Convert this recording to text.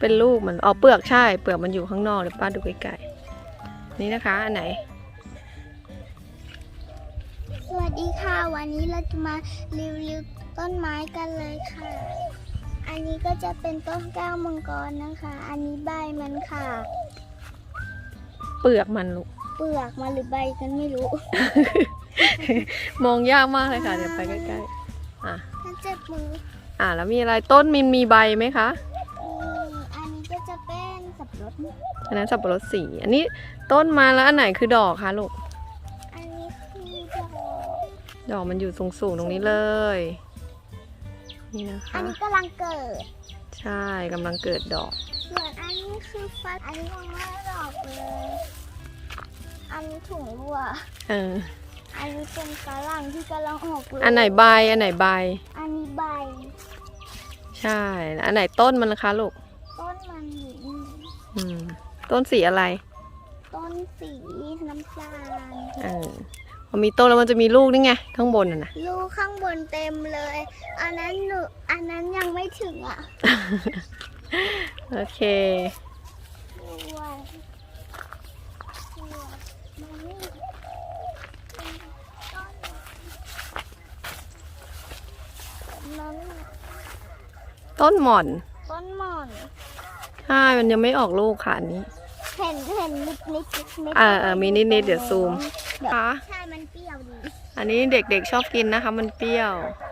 เป็นลูกมันอ๋อเปลือกใช่ เปลือกมันอยู่ข้างนอกเดี๋ยวป้าดูใกล้ๆ นี่นะคะอันไหน สวัสดีค่ะ วันนี้เราจะมารีวิวต้นไม้กันเลยค่ะ อันนี้ก็จะเป็นต้นแก้วมังกรนะคะ อันนี้ใบมันค่ะ เปลือกมันลูก เปลือกมันหรือใบกันไม่รู้ มองยากมากเลยค่ะ เดี๋ยวไปใกล้ๆ อะถ้าเจ็บมือ อะแล้วมีอะไรต้นมีมีใบไหมคะ อันนั้นสับปะรดสี อันนี้ต้นมาแล้วอันไหนคือดอกคะลูก อันนี้คือดอก ดอกมันอยู่สูงๆตรงนี้เลย นี่นะอัคะนนี้กำลังเกิด ใช่กำลังเกิดดอก ส่วนอันนี้คือฟัดอันนี้ยังไม่ดอกเลย อันนี้ถุงรั่วเออ อันนี้เป็นกระหลังที่กำลังออกเลยอันไหนใบ อันไหนใบ อันนี้ใบ ใช่ อันไหนต้นมันล่ะคะลูก ต้นมันอยู่นี่อืม ต้นสีอะไร ต้นสีน้ำตาลเออพอมีต้นแล้วมันจะมีลูกนี่ไงข้างบนน่ะนะลูกข้างบนเต็มเลย อันนั้นหนูอันนั้นยังไม่ถึงอะ โอเคด้วยด้วยมันนี่ต้นนั้นต้นหม่อน ต้นหม่อน ใช่มันยังไม่ออกลูกค่ะอันนี้ เห็นเห็นนิดนิดนิดเออเออมีนิดนิดเดี๋ยวซูม เดี๋ยวคะใช่มันเปรี้ยวดี อันนี้เด็กๆชอบกินนะคะ มันเปรี้ยวอ